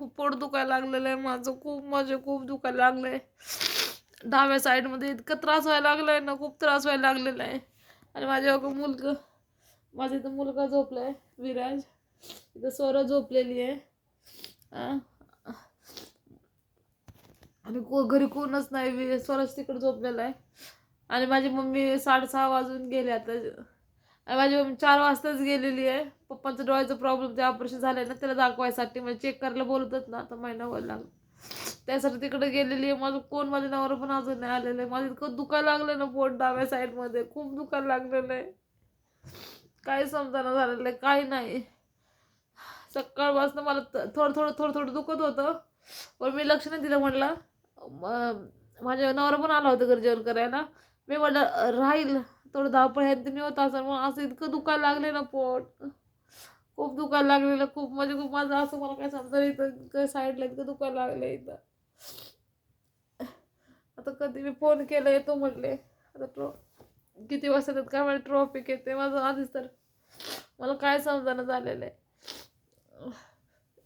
खूप पोट दुखायला लागलेलं आहे माझं खूप माझे खूप दुखायला लागलं आहे डाव्या साईडमध्ये इतकं त्रास व्हायला लागलाय ना खूप त्रास व्हायला लागलेला आहे आणि माझ्या बघा मुलगा माझा इथं मुलगा झोपला आहे विराज. इथं स्वर झोपलेली आहे. आणि को घरी कोणच नाही वि- स्वराज तिकडे झोपलेला आहे. आणि माझी मम्मी साडेसहा वाजून गेले आता. आणि माझी मम्मी चार वाजताच गेलेली आहे. पप्पांचं डोळ्याचं प्रॉब्लेम ते ऑपरेशन झालं ना त्याला दाखवायसाठी. म्हणजे चेक करायला बोलतच ना तर महिना व्हायला लागला. त्यासाठी तिकडे गेलेली आहे. माझं कोण माझ्या नावावर पण अजून नाही आलेलं आहे. माझं इतकं दुखायला लागलं ना पोट डाव्या साईडमध्ये खूप दुखायला लागलेलं आहे. काही समजाना झालेलं आहे. काही नाही. सकाळपासून मला थोडं थोडं थोडं थोडं दुखत होतं. पण मी लक्ष नाही दिलं म्हटलं माझ्या नवरा पण आला होता घरी जेवण करायला. मी म्हटलं राहील थोडं धावपळ्यात मी होत असं. मग असं इतकं दुखायला लागले ना पोट. खूप दुखायला लागलेलं खूप म्हणजे खूप माझं असं मला काय समजा इथं साईडला इतकं दुखायला लागलं इथं. आता कधी मी फोन केला येतो म्हटले आता ट्रो किती वाजता येतात काय म्हणजे ट्रॉफिक येते माझं आधीच तर. मला काय समजायला झालेलं आहे.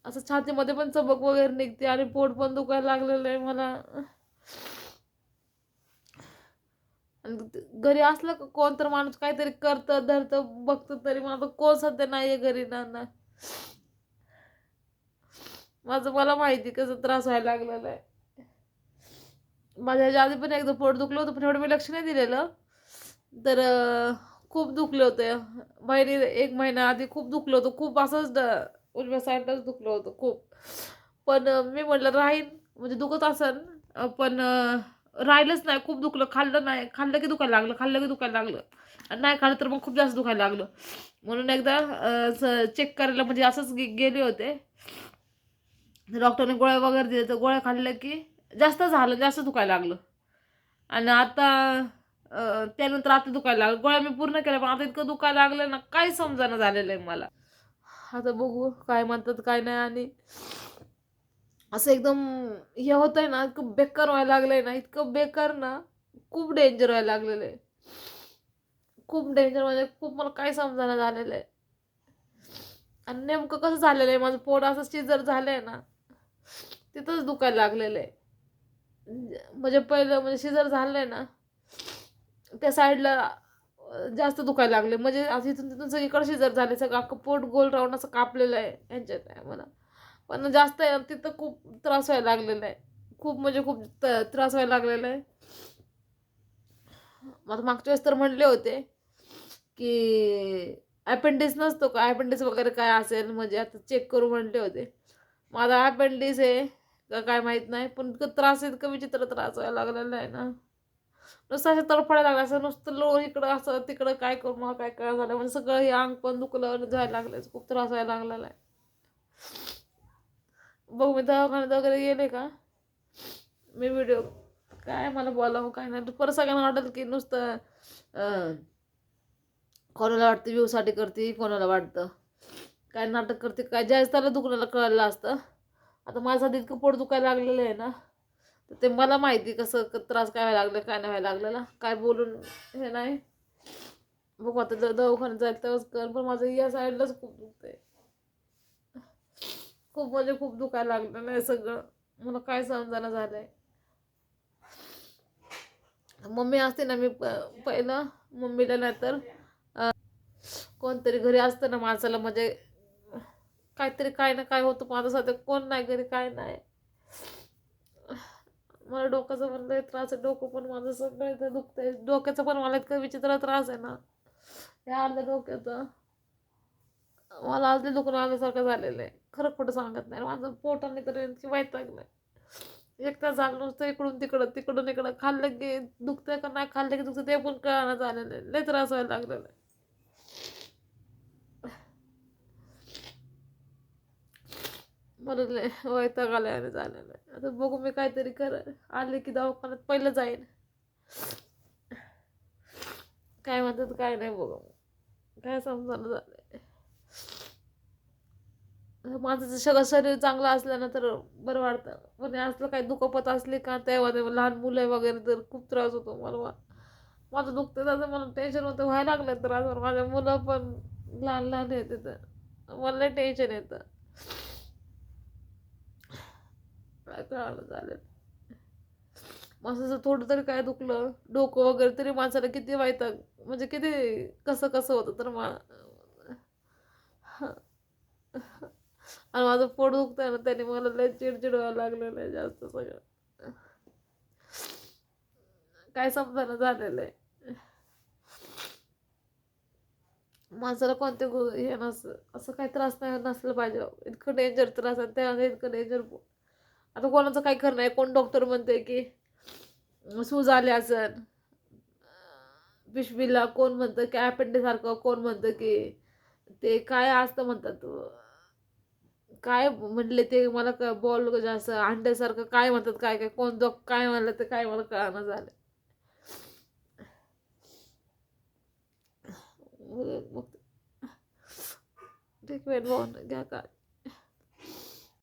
असं छातीमध्ये पण चबक वगैरे निघते आणि पोट पण दुखायला लागलेलं आहे मला आणि ते- घरी असलं का कोण तर माणूस काहीतरी करतं धरतं बघतं तरी मला कोण सध्या नाही आहे घरी ना ना माझं मला माहिती कसं त्रास व्हायला लागलेला आहे. माझ्या ह्याच्या आधी पण एकदा पोट दुखलं होतं पण एवढं मी लक्ष नाही दिलेलं. तर खूप दुखलं होतं. महिने एक महिना आधी खूप दुखलं होतं खूप असंच ड- उजव्या साईडलाच दुखलं होतं खूप. पण मी म्हटलं राहीन. म्हणजे दुखत असन पण राहिलंच नाही खूप दुखलं. खाल्लं नाही. खाल्लं की दुखायला लागलं खाल्लं की दुखायला लागलं. आणि नाही खाल्लं तर मग खूप जास्त दुखायला लागलं. म्हणून एकदा चेक करायला म्हणजे असंच गे- गेले होते. डॉक्टरने गोळ्या वगैरे दिल्या तर गोळ्या खाल्ल्या की जास्त झालं जास्त दुखायला लागलं. आणि आता त्यानंतर आता दुखायला लागलं. गोळ्या मी पूर्ण केल्या पण आता इतकं दुखायला लागलं ना काही समजायला झालेलं आहे मला. आता बघू काय म्हणतात काय नाही आणि असं एकदम हे होत आहे ना इतकं बेकार व्हायला लागलंय ना इतकं बेकार ना खूप डेंजर व्हायला लागलेलं आहे खूप डेंजर म्हणजे खूप मला काय समजायला झालेलं आहे. आणि नेमकं कसं झालेलं आहे माझं पोट असं शिजर झालं आहे ना तिथंच दुखायला लागलेलं आहे. म्हणजे पहिलं म्हणजे शिजर झालं आहे ना त्या साईडला जास्त दुखायला लागले म्हणजे आज इथून तिथून सगळीकडे शिजर झाले सगळं अख्खं पोट गोल राहून असं कापलेलं आहे यांच्यात मला पण जास्त तिथं खूप त्रास व्हायला लागलेला आहे. खूप म्हणजे खूप त- त्रास व्हायला लागलेला आहे. मग मागच्या वेळेस तर म्हणले होते की ॲपेंडिक्स नसतो का? ॲपेंडिक्स वगैरे काय असेल म्हणजे आता चेक करू म्हणले होते. माझा ॲपेंडिक्स आहे का काय माहीत नाही पण इतकं त्रास आहे इतकं विचित्र त्रास व्हायला लागलेला आहे ना. नुसतं असं तडफडायला लागलं असं नुसतं लो इकडं असं तिकडं काय करू मला काय काय झालं म्हणजे सगळं हे अंग पण दुखलं जायला लागलं खूप त्रास व्हायला लागलेला आहे. बघ मी दवाखान्यात वगैरे गेले का? मी व्हिडिओ काय मला बोलावं काय नाही. परत सगळ्यांना वाटेल की नुसतं कोणाला वाटतं व्ह्यूसाठी करते कोणाला वाटतं. काय नाटक करते काय ज्यावेळेस त्याला दुखण्याला कळलं असतं. आता माझ्यासाठी इतकं पोट दुखायला लागलेलं आहे ना. तर ते मला माहिती कसं क- त्रास काय व्हायला लागलं काय नाही व्हायला लागलेला. काय बोलून हे नाही. बघू आता जर दवाखान्यात जायचं तेव्हाच कर पण माझं या साईडलाच खूप दुखतंय. खूप म्हणजे खूप दुखायला लागलं नाही सगळं. मला काय समजायला झालंय. मम्मी असते ना मी पहिलं मम्मीला नाही तर कोणतरी घरी असतं ना माणसाला म्हणजे काहीतरी काय ना काय होतं माझं सध्या कोण नाही घरी काय नाही. मला डोक्याचं पण लय त्रास आहे डोकं पण माझं सगळं इथं दुखतंय. डोक्याचं पण मला इतकं विचित्र त्रास आहे ना. या अर्ध्या डोक्याचं. मला आज दुखून आल्यासारखं झालेलं आहे. खरं खोटं सांगत नाही. माझं पोटाने तर इतकी वैतागलंय एक तास झालं नुसतं इकडून तिकडं तिकडून इकडं. खाल्लं की दुखतंय का नाही खाल्लं की दुखतं ते पण कळायला झालेलं आहे. लय त्रास व्हायला लागलेला आहे. मला लय वैताग आल्याने झालेलं आहे. आता बघू मी काहीतरी कर आले की दवाखान्यात पहिलं जाईन. काय म्हणतात काय नाही बघू. काय समजायला झालंय. माझं जर सगळं शरीर चांगलं असलं ना तर बरं वाटतं. पण असलं काही दुखापत असली का तेव्हा तेव्हा लहान मुलं वगैरे तर खूप त्रास होतो मला. माझं दुखतं त्याचं मला टेन्शन होतं व्हायला लागलं त्रास. माझ्या मुलं पण लहान लहान आहेत तिथं. मला टेन्शन येतं. कळालं चालेल माणसाचं थोडं तरी काय दुखलं डोकं वगैरे तरी माणसाला किती वाईट म्हणजे किती कसं कसं होतं तर मा आणि माझं पोट दुखतंय ना त्याने मला लय चिडचिड व्हायला लागलेलं आहे जास्त सगळं. काय समजायला झालेलं आहे. माणसाला कोणते हे नस असं काही त्रास नाही नसलं पाहिजे इतकं डेंजर त्रास आहे त्या इतकं डेंजर आता कोणाचं काही खरं नाही कोण डॉक्टर म्हणते की सूज आले असन. पिशवीला कोण म्हणतं की ॲपेंडिसारखं कोण म्हणतं की ते काय असतं म्हणतात काय म्हणले ते मला बॉल जास्त म्हणजे अंड्यासारखं काय म्हणतात काय काय कोण जो काय म्हणलं ते काय मला कळणं झालं. मग ठीक वेट भाऊ घ्या काय